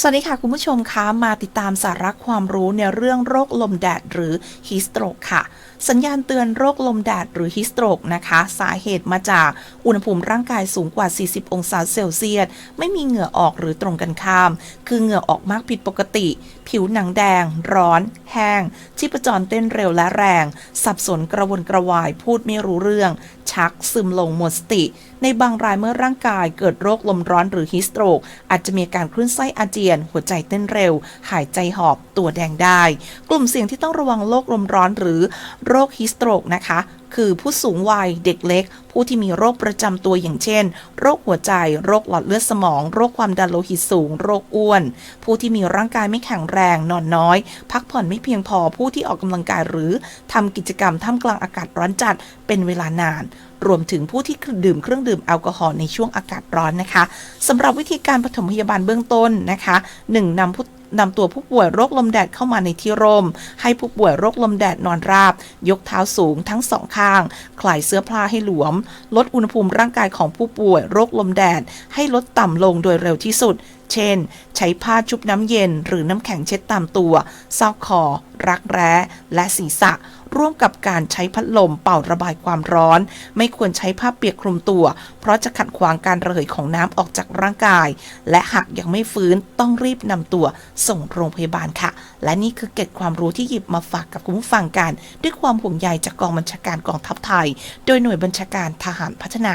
สวัสดีค่ะ คุณผู้ชมคะมาติดตามสาระความรู้ในเรื่องโรคลมแดดหรือฮิสโตรกค่ะ สัญญาณเตือนโรคลมแดดหรือฮิสโตรกนะคะ สาเหตุมาจากอุณหภูมิร่างกายสูงกว่า 40 องศาเซลเซียส ไม่มีเหงื่อออกหรือตรงกันข้าม คือเหงื่อออกมากผิดปกติ ผิวหนังแดง ร้อน แห้งชีพจรเต้นเร็วและแรง สับสนกระวนกระวายพูดไม่รู้เรื่อง ชัก ซึมลงหมดสติ ในบางรายเมื่อร่างกายเกิดโรคลมร้อนหรือฮิสโตรก อาจจะมีการคลื่นไส้อาเจียน หัวใจเต้นเร็ว หายใจหอบ ตัวแดงได้ กลุ่มเสี่ยงที่ต้องระวังโรคลมร้อนหรือโรคฮิสโตรกนะคะ คือผู้สูงวัยเด็กเล็กผู้ที่มีโรคประจำตัวอย่างเช่น โรคหัวใจ โรคหลอดเลือดสมอง โรคความดันโลหิตสูง โรคอ้วน ผู้ที่มีร่างกายไม่แข็งแรง นอนน้อย พักผ่อนไม่เพียงพอ ผู้ที่ออกกำลังกายหรือทำกิจกรรมท่ามกลางอากาศร้อนจัดเป็นเวลานานรวมถึงผู้ที่ดื่มเครื่องดื่มแอลกอฮอล์ในช่วงอากาศร้อนนะคะสำหรับวิธีการปฐมพยาบาลเบื้องต้นนะคะ 1. นำผู้นำตัวผู้ป่วยโรคลมแดดเข้ามาในที่ร่ม ให้ผู้ป่วยโรคลมแดดนอนราบ ยกเท้าสูงทั้งสองข้าง คลายเสื้อผ้าให้หลวมลดอุณหภูมิร่างกายของผู้ป่วยโรคลมแดดให้ลดต่ำลงโดยเร็วที่สุด เช่น ใช้ผ้าชุบน้ำเย็นหรือน้ำแข็งเช็ดตามตัวซอกคอ รักแร้ และศีรษะ ร่วมกับการใช้พัดลมเป่าระบายความร้อน ไม่ควรใช้ผ้าเปียกคลุมตัว เพราะจะขัดขวางการระเหยของน้ำออกจากร่างกาย และหากยังไม่ฟื้นต้องรีบนำตัวส่งโรงพยาบาลค่ะ และนี่คือเกร็ดความรู้ที่หยิบมาฝากกับคุณผู้ฟังกัน ด้วยความห่วงใยจากกองบัญชาการกองทัพไทย โดยหน่วยบัญชาการทหารพัฒนา